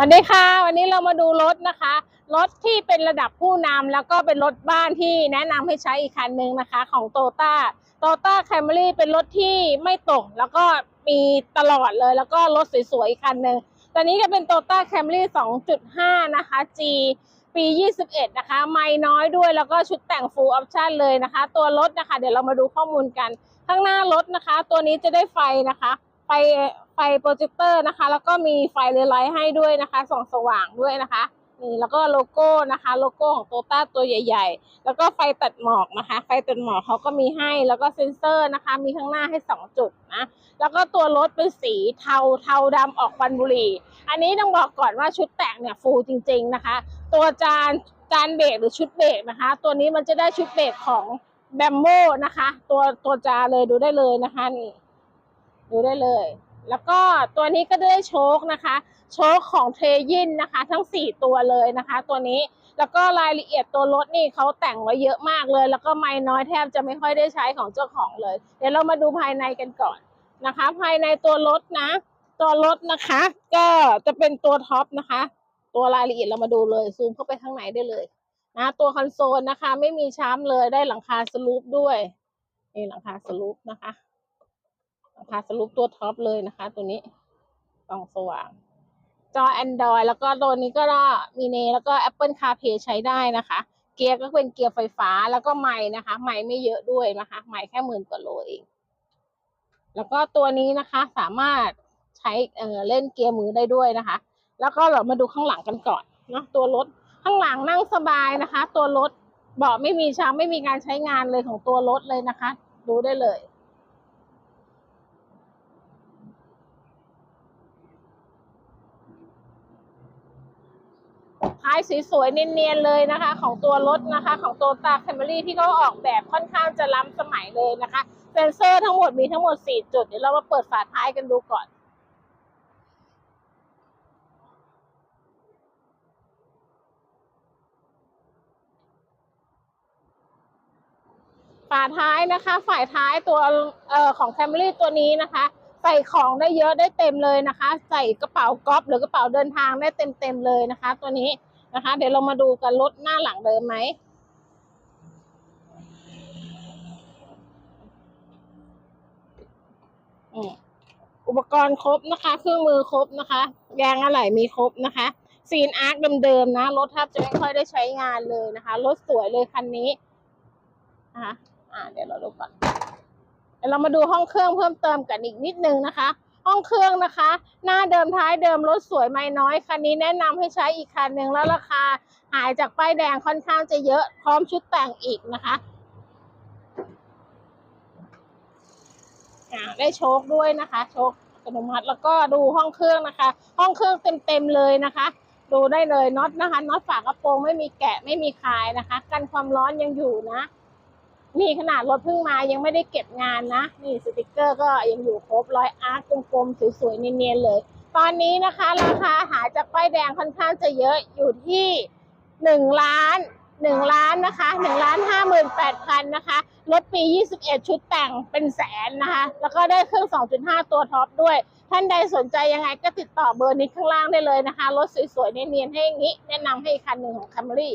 สวัสดีค่ะ วันนี้เรามาดูรถนะคะ รถที่เป็นระดับผู้นำแล้วก็เป็นรถบ้านที่แนะนำให้ใช้อีกคันหนึ่งนะคะ ของโตต้าโตต้าแคมรี่เป็นรถที่ไม่ตก แล้วก็มีตลอดเลย แล้วก็รถสวยๆอีกคันหนึ่งตอนนี้จะเป็นโตต้าแคมรี่2.5 นะคะ G ปี 21 นะคะ ไม่น้อยด้วยแล้วก็ชุดแต่ง full option เลยนะคะ ตัวรถนะคะ เดี๋ยวเรามาดูข้อมูลกัน ข้างหน้ารถนะคะ ตัวนี้จะได้ไฟนะคะ ไฟไฟโปรเจคเตอร์นะคะ แล้วก็มีไฟเลไลท์ให้ด้วยนะคะส่องสว่างด้วยนะคะนี่แล้วก็โลโก้นะคะ โลโก้ของโตต้าตัวใหญ่ ๆ แล้วก็ไฟตัดหมอกนะคะ ไฟตัดหมอกเขาก็มีให้แล้วก็เซ็นเซอร์นะคะ มีข้างหน้าให้สองจุดนะ แล้วก็ตัวรถเป็นสีเทาเทาดำออกควันบุหรี่ อันนี้ต้องบอกก่อนว่าชุดแต่งเนี่ยฟูลจริง ๆนะคะ ตัวจานจานเบรกหรือชุดเบรกนะคะ ตัวนี้มันจะได้ชุดเบรกของแบมโมนะคะ ตัวตัวจาเลยดูได้เลยนะคะนี่ ดูได้เลย แล้วก็ตัวนี้ก็ได้โชคนะคะ โชคของเทยินนะคะ ทั้ง 4 ตัวเลยนะคะ ตัวนี้แล้วก็รายละเอียดตัวรถนี่เขาแต่งไว้เยอะมากเลย แล้วก็ไม่น้อยแทบจะไม่ค่อยได้ใช้ของเจ้าของเลย เดี๋ยวเรามาดูภายในกันก่อนนะคะ ภายในตัวรถนะ ตัวรถนะคะ ก็จะเป็นตัวท็อปนะคะ ตัวรายละเอียดเรามาดูเลยซูมเข้าไปข้างในได้เลยนะตัวคอนโซลนะคะ ไม่มีช้ำเลยได้หลังคาสลูปด้วยนี่หลังคาสลูปนะคะ ราคาสรุปตัวท็อปเลยนะคะ ตัวนี้ส่องสว่าง จอ Android แล้วก็ตัวนี้ก็มีเนแล้วก็ Apple CarPlay ใช้ได้นะคะ เกียร์ก็เป็นเกียร์ไฟฟ้าแล้วก็ไม่นะคะ ไม่ไม่เยอะด้วยนะคะ ไม่แค่หมื่นกว่าโลเอง แล้วก็ตัวนี้นะคะสามารถใช้เออเล่นเกียร์มือได้ด้วยนะคะ แล้วก็เรามาดูข้างหลังกันก่อนเนาะตัวรถข้างหลังนั่งสบายนะคะ ตัวรถเบาะไม่มีช้ำไม่มีการใช้งานเลยของตัวรถเลยนะคะ ดูได้เลย ท้ายสวยๆเนียนๆเลยนะคะ ของตัวรถนะคะ ของตัวตาแคมรี่ที่เขาออกแบบค่อนข้างจะล้ำสมัยเลยนะคะเซนเซอร์ทั้งหมดมีทั้งหมด 4 จุด เดี๋ยวเรามาเปิดฝาท้ายกันดูก่อนฝาท้ายนะคะ ฝ่ายท้ายตัวออของแคมรี่ตัวนี้นะคะ ใส่ของได้เยอะได้เต็มเลยนะคะ ใส่กระเป๋าก๊อฟหรือกระเป๋าเดินทางได้เต็มเต็มๆเลยนะคะ ตัวนี้ นะคะ เดี๋ยวเรามาดูกันรถหน้าหลังเดิมไหมอุปกรณ์ครบนะคะ เครื่องมือครบนะคะยางอะไหล่มีครบนะคะ ซีนอาร์คเดิมๆนะ รถแทบจะไม่ค่อยได้ใช้งานเลยนะคะ รถสวยเลยคันนี้นะคะอ่าเดี๋ยวเราดูก่อนเดี๋ยวเรามาดูห้องเครื่องเพิ่มเติมกันอีกนิดนึงนะคะ ห้องเครื่องนะคะ หน้าเดิมท้ายเดิมรถสวยไม่น้อยคันนี้แนะนำให้ใช้อีกคันหนึ่งแล้วราคาหายจากป้ายแดงค่อนข้างจะเยอะพร้อมชุดแต่งอีกนะคะได้โชคด้วยนะคะ โชคอัตโนมัติแล้วก็ดูห้องเครื่องนะคะ ห้องเครื่องเต็มๆเลยนะคะ ดูได้เลยน็อตนะคะน็อตฝากระโปรงไม่มีแกะไม่มีคายนะคะ กันความร้อนยังอยู่นะ นี่ขนาดรถเพิ่งมายังไม่ได้เก็บงานนะ นี่สติกเกอร์ก็ยังอยู่ครบร้อยอาร์ตกลมๆสวยๆเนียนๆเลย ตอนนี้นะคะ ราคาหาจากป้ายแดงค่อนข้างจะเยอะอยู่ที่หนึ่งล้านหนึ่งล้านนะคะหนึ่งล้านห้าหมื่นแปดพันนะคะรถปี21ชุดแต่งเป็นแสนนะคะ แล้วก็ได้เครื่อง2.5ตัวท็อปด้วย ท่านใดสนใจยังไงก็ติดต่อเบอร์นี้ข้างล่างได้เลยนะคะ รถสวยๆเนียนๆให้อย่างนี้ แนะนำให้คันหนึ่งของ Camry